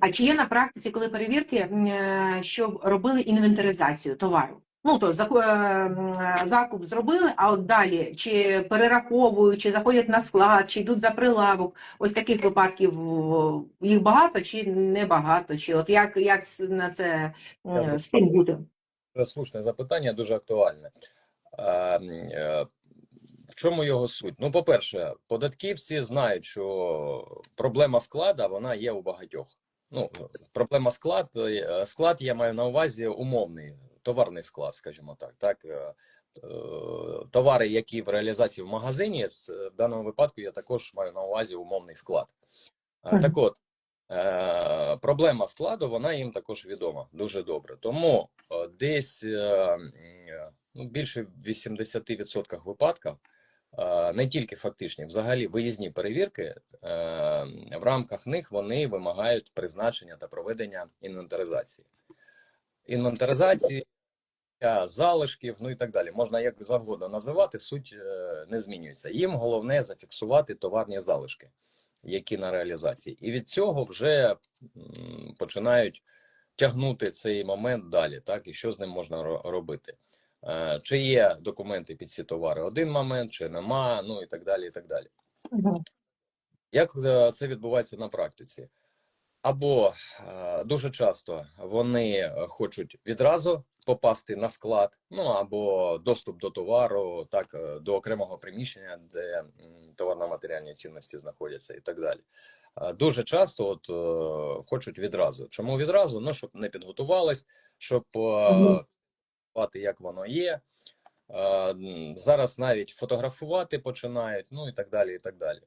А чи є на практиці, коли перевірки, е, щоб робили інвентаризацію товару? Ну, то е, м, закуп зробили, а от далі чи перераховують, чи заходять на склад, чи йдуть за прилавок. Ось таких випадків їх багато чи небагато? Чи от як, як на це з цим бути? Дуже слушне запитання, дуже актуальне. Чому його суть? Ну, по-перше, податківці знають, що проблема склада вона є у багатьох. Ну, проблема склад, е, склад я маю на увазі умовний, товарний склад, скажімо так. так е, е, товари, які в реалізації в магазині, в даному випадку я також маю на увазі умовний склад. Так от, проблема складу, вона їм також відома дуже добре. Тому десь ну, більше в 80% випадків, не тільки фактичні, взагалі виїзні перевірки, е, в рамках них вони вимагають призначення та проведення інвентаризації. Інвентаризації е, залишків, ну і так далі. Можна як завгодно називати, суть е, не змінюється. Їм головне зафіксувати товарні залишки, які на реалізації. І від цього вже починають тягнути цей момент далі, так, і що з ним можна робити. Е, Чи є документи під ці товари один момент, чи нема, ну і так далі. і так далі. Як е, це відбувається на практиці? Або е, дуже часто вони хочуть відразу попасти на склад, ну або доступ до товару, так до окремого приміщення, де товарно-матеріальні цінності знаходяться, і так далі. Дуже часто от хочуть відразу. Чому відразу? Ну щоб не підготувались, щоб е, Мгм. Бачити, як воно є. Е, Зараз навіть фотографувати починають, ну і так далі. і так далі.